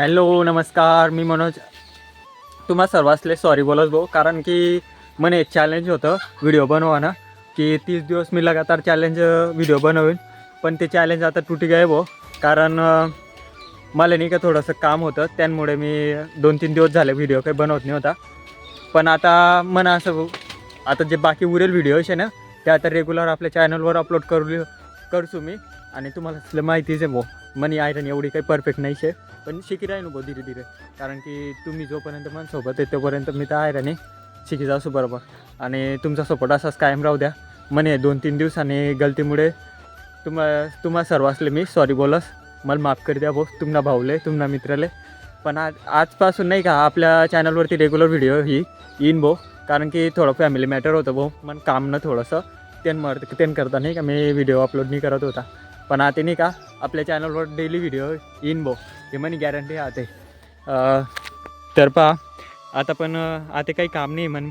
Hello नमस्कार मी मनोज. तुम्हा सर्वांसले sorry बोलत भाऊ कारण की म्हणे एक चॅलेंज होतं व्हिडिओ बनवाना की तीस दिवस मी लगातार चॅलेंज व्हिडिओ बनवेन. पण ते चॅलेंज आता तुटी गाय भाऊ कारण मला नाही का थोडंसं काम होतं त्यामुळे मी दोन तीन दिवस झाले व्हिडिओ काही बनवत नाही होता. पण आता मना असं भाऊ आता जे बाकी उरेल व्हिडिओज आहे ना ते आता रेग्युलर आपल्या चॅनलवर अपलोड करू करसू मी. आणि तुम्हाला असलं माहितीच आहे भाऊ मनी आयरन एवढी काही परफेक्ट नाही आहे. पण शिकी राहीन भाऊ धीरे धीरे. कारण की तुम्ही जोपर्यंत मनसोबत आहे तोपर्यंत मी तर आहे राणे. शिकी जासू बरोबर. आणि तुमचा सपोर्ट असाच कायम राहू द्या. म्हणे दोन तीन दिवसांनी गलतीमुळे तुम्हा तुम्हा सर्वांसले मी सॉरी बोलस. मला माफ करी द्या भाऊ तुमना भाऊले तुमना मित्राले. पण आज आजपासून नाही का आपल्या चॅनलवरती रेग्युलर व्हिडिओ ही येईन भाऊ. कारण की थोडं फॅमिली मॅटर होतं भाऊ. मन काम थोडंसं. तेन मर तेन करता नाही का मी व्हिडिओ अपलोड नाही करत होता. पण आता नाही का आपल्या चॅनलवर डेली व्हिडिओ इन बो हे म्हणे गॅरंटी आते तर पहा आता पण आता काही काम नाही म्हण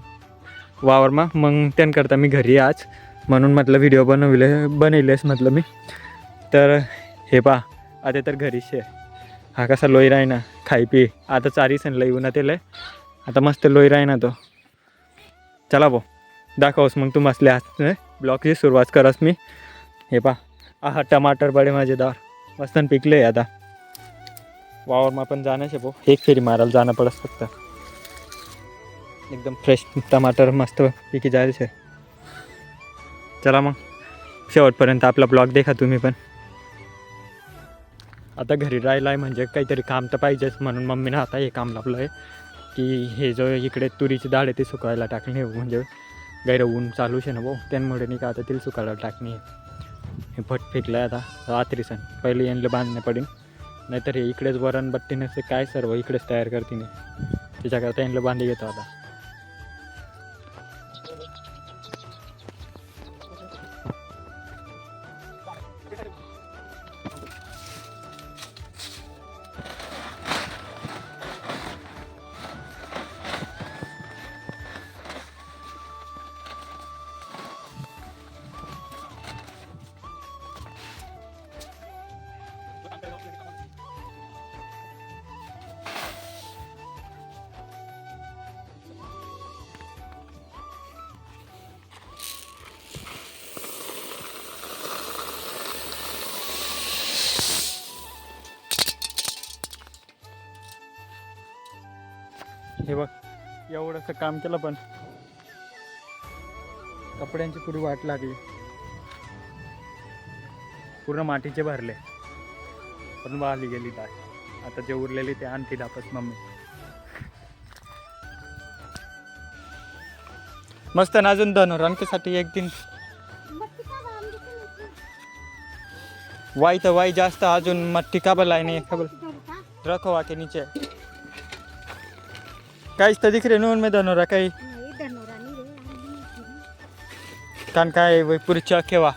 वावरमा. मग त्यांकरता मी घरी आज. म्हणून म्हटलं व्हिडिओ बनवले बनवलेस म्हटलं मी. तर हे पहा आता तर घरीच आहे. हा कसा लोई राही ना खाई पी. आता चारी सण लई ना त्याला आता मस्त लोई राही ना तो. चला भाऊ दाखवस मग तू मसले आज ब्लॉगची सुरुवात करस मी. हे पहा. आहा टमाटर बडे मजेदार. मस्त पिकले आता. वावरमा पण जाणं शे भाऊ. एक फेरी मारायला जाणं पडस फक्त. एकदम फ्रेश टमाटर मस्त पिकी जायचे चला मग. शेवटपर्यंत आपला ब्लॉग देखा तुम्ही पण. आता घरी राहिला आहे म्हणजे काहीतरी काम तर पाहिजेच म्हणून मम्मीनं आता हे काम लावलं आहे की हे जो इकडे तुरीची डाळ आहे ती सुकायला टाकणे म्हणजे गैर ऊन चालूच आहे ना भाऊ. त्यामुळे नाही का आता तिला सुकायला टाकणे हे भट फेकलं आहे आता रात्री सण. पहिले यांना बांधणे पडेल नाहीतर हे इकडेच वरण बट्टीने ते काय सर्व इकडेच तयार करते त्याच्याकरता यांना बांधी घेतो आता. हे बघ एवढंसं काम केलं पण. कपड्यांची पुरी वाट लागली. पूर्ण मातीचे भरले. पण वाहली गेली काय आता जे उरलेली ते आणखी दापत मम्मी. मस्त ना अजून धन धनुरांसाठी एक दिन. वाई तर वाई जास्त अजून मट्टी का आहे. नाही खबर रखो वाटे नीचे. काहीच तर दिख रे नून में धनुरा काही? कान काय वही पूरी चखेवा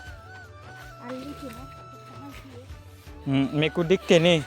मेरे को दिखते नहीं.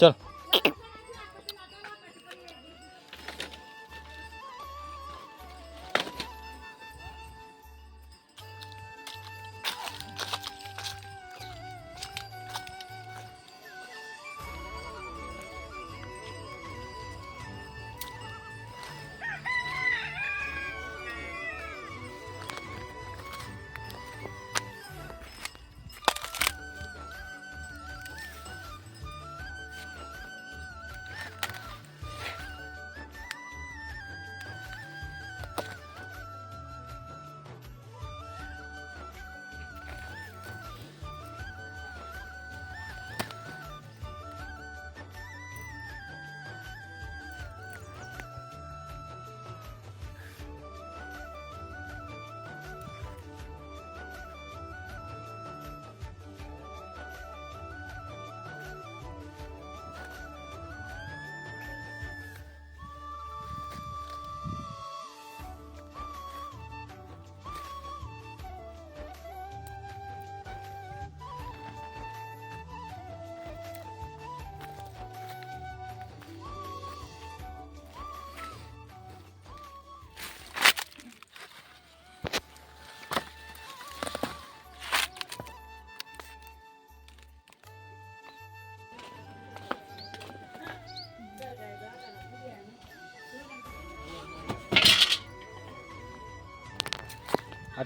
चल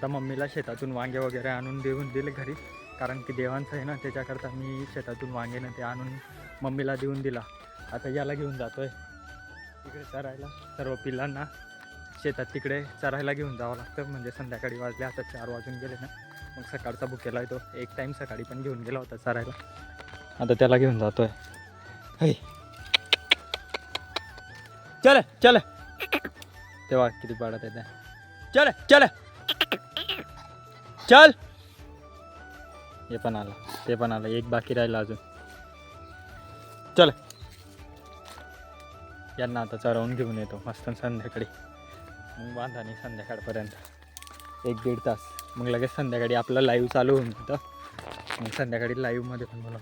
आता मम्मीला शेतातून वांगे वगैरे आणून देऊन दिले घरी. कारण की देवांचं आहे ना त्याच्याकरता मी शेतातून वांगे ना ते आणून मम्मीला देऊन दिला. आता याला घेऊन जातो आहे तिकडे चरायला. सर्व पिल्लांना शेतात तिकडे चरायला घेऊन जावं लागतं. म्हणजे संध्याकाळी वाजले आता चार वाजून गेले ना. मग सकाळचा भुकेला येतो. एक टाईम सकाळी पण घेऊन गेला होता चरायला. आता त्याला घेऊन जातो आहे हे. चल चल. तेव्हा किती पाडत येते चल चल. चल. हे पण आलं. ते पण आलं. एक बाकी राहिलं अजून. चल. यांना आता चरवून घेऊन येतो. मस्त संध्याकाळी. मग बांधा नाही संध्याकाळपर्यंत. एक दीड तास. मग लगेच संध्याकाळी आपलं लाईव्ह चालू होऊन जातं. मग संध्याकाळी लाईव्हमध्ये पण बोला